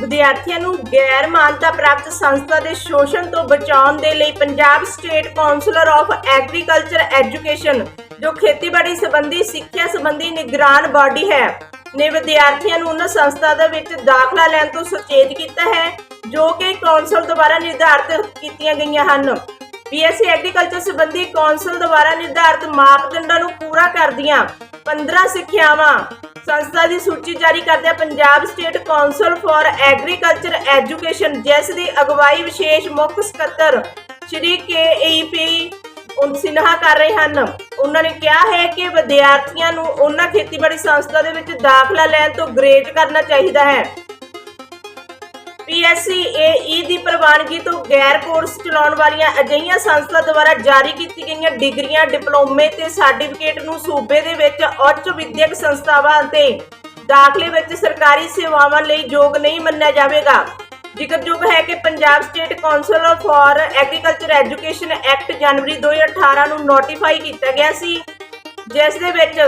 ਵਿਦਿਆਰਥੀਆਂ ਨੂੰ ਗੈਰ ਮਾਨਤਾ ਪ੍ਰਾਪਤ ਸੰਸਥਾ ਦੇ ਸ਼ੋਸ਼ਣ ਤੋਂ ਬਚਾਉਣ ਦੇ ਲਈ Punjab state councillor of agriculture education ਜੋ ਖੇਤੀਬਾੜੀ ਸੰਬੰਧੀ, ਸਿੱਖਿਆ ਸੰਬੰਧੀ ਨਿਗਰਾਨ ਬਾਡੀ ਹੈ, ਨੇ ਵਿਦਿਆਰਥੀਆਂ ਨੂੰ ਉਹਨਾਂ ਸੰਸਥਾ ਦੇ ਵਿੱਚ ਦਾਖਲਾ ਲੈਣ ਤੋਂ ਸੁਚੇਤ ਕੀਤਾ ਹੈ, ਜੋ ਕਿ ਕੌਂਸਲ ਦੁਆਰਾ ਨਿਰਧਾਰਿਤ ਕੀਤੀਆਂ ਗਈਆਂ ਹਨ। ਬੀਐਸਸੀ ਐਗਰੀਕਲਚਰ ਸੰਬੰਧੀ ਕੌਂਸਲ ਦੁਆਰਾ ਨਿਰਧਾਰਿਤ ਮਾਪਦੰਡਾਂ ਨੂੰ ਪੂਰਾ ਕਰਦੀਆਂ 15 ਸਿੱਖਿਆਵਾਂ ਸੰਸਥਾ ਦੀ ਸੂਚੀ ਜਾਰੀ ਕਰਦਿਆਂ Punjab state council for agriculture education ਜਿਸ ਦੀ ਅਗਵਾਈ ਵਿਸ਼ੇਸ਼ ਮੁੱਖ ਸਕੱਤਰ ਸ਼੍ਰੀ ਕੇ ਈ ਸਿਨਹਾ ਕਰ ਰਹੇ ਹਨ। ਉਹਨਾਂ ਨੇ ਕਿਹਾ ਹੈ ਕਿ ਵਿਦਿਆਰਥੀਆਂ ਨੂੰ ਉਹਨਾਂ ਖੇਤੀਬਾੜੀ ਸੰਸਥਾ ਦੇ ਵਿੱਚ ਦਾਖਲਾ ਲੈਣ ਤੋਂ ਗ੍ਰੇਡ ਕਰਨਾ ਚਾਹੀਦਾ ਹੈ। ਪੀਐਸਸੀਏਈ ਦੀ ਪ੍ਰਵਾਨਗੀ ਤੋਂ ਗੈਰ ਕੋਰਸ ਚਲਾਉਣ ਵਾਲੀਆਂ ਅਜਿਹੀਆਂ ਸੰਸਥਾ ਦੁਆਰਾ ਜਾਰੀ ਕੀਤੀ ਗਈਆਂ ਡਿਗਰੀਆਂ, ਡਿਪਲੋਮੇ ਤੇ ਸਰਟੀਫਿਕੇਟ ਨੂੰ ਸੂਬੇ ਦੇ ਵਿੱਚ ਉੱਚ ਵਿਦਿਅਕ ਸੰਸਥਾਵਾਂ ਅਤੇ ਦਾਖਲੇ ਵਿੱਚ ਸਰਕਾਰੀ ਸੇਵਾਵਾਂ ਲਈ ਯੋਗ ਨਹੀਂ ਮੰਨਿਆ ਜਾਵੇਗਾ। ਜ਼ਿਕਰਯੋਗ ਹੈ ਕਿ Punjab state council for agriculture education act ਜਨਵਰੀ 2018 ਨੂੰ ਨੋਟੀਫਾਈ ਕੀਤਾ ਗਿਆ ਸੀ, ਜਿਸ ਦੇ ਵਿੱਚ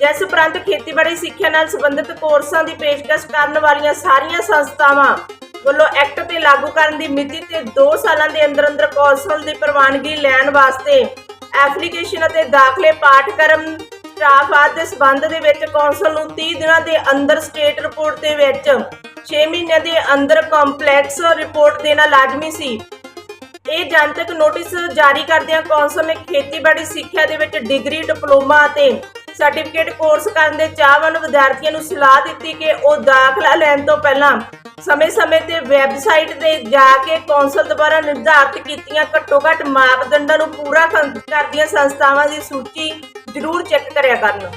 ਜਿਸ ਉਪਰੰਤ ਖੇਤੀਬਾੜੀ ਸਿੱਖਿਆ ਨਾਲ ਸੰਬੰਧਿਤ ਕੋਰਸਾਂ ਦੀ ਪੇਸ਼ਕਸ਼ ਕਰਨ ਵਾਲੀਆਂ ਸਾਰੀਆਂ ਸੰਸਥਾਵਾਂ ਵੱਲੋਂ ਐਕਟ ਤੇ ਲਾਗੂ ਕਰਨ ਦੀ ਮਿਤੀ ਤੇ 2 ਸਾਲਾਂ ਦੇ ਅੰਦਰ ਅੰਦਰ ਕੌਂਸਲ ਦੀ ਪ੍ਰਵਾਨਗੀ ਲੈਣ ਵਾਸਤੇ ਐਪਲੀਕੇਸ਼ਨ ਅਤੇ ਦਾਖਲੇ ਪਾਠਕ੍ਰਮ ਸਟਾਫ ਆਦਿ ਦੇ ਸਬੰਧ ਦੇ ਵਿੱਚ ਕੌਂਸਲ ਨੂੰ 30 ਦਿਨਾਂ ਦੇ ਅੰਦਰ ਸਟੇਟ ਰਿਪੋਰਟ ਦੇ ਵਿੱਚ 6 ਮਹੀਨਿਆਂ ਦੇ ਅੰਦਰ ਕੰਪਲੈਕਸ ਰਿਪੋਰਟ ਦੇਣਾ ਲਾਜ਼ਮੀ ਸੀ। ਇਹ ਜਨਤਕ ਨੋਟਿਸ ਜਾਰੀ ਕਰਦਿਆਂ ਕੌਂਸਲ ਨੇ ਖੇਤੀਬਾੜੀ ਸਿੱਖਿਆ ਦੇ ਵਿੱਚ ਡਿਗਰੀ, ਡਿਪਲੋਮਾ ਅਤੇ ਸਰਟੀਫਿਕੇਟ ਕੋਰਸ ਕਰਨ ਦੇ ਚਾਹਵਾਨ ਵਿਦਿਆਰਥੀਆਂ ਨੂੰ ਸਲਾਹ ਦਿੱਤੀ ਕਿ ਉਹ ਦਾਖਲਾ ਲੈਣ ਤੋਂ ਪਹਿਲਾਂ ਸਮੇਂ-ਸਮੇਂ ਤੇ ਵੈਬਸਾਈਟ ਤੇ ਜਾ ਕੇ ਕੌਂਸਲ ਦੁਆਰਾ ਨਿਰਧਾਰਤ ਕੀਤੀਆਂ ਘੱਟੋ-ਘੱਟ ਮਾਪਦੰਡਾਂ ਨੂੰ ਪੂਰਾ ਕਰਨ- ਕਰਦੀਆਂ ਸੰਸਥਾਵਾਂ ਦੀ ਸੂਚੀ ਜ਼ਰੂਰ ਚੈੱਕ ਕਰਿਆ ਕਰਨ।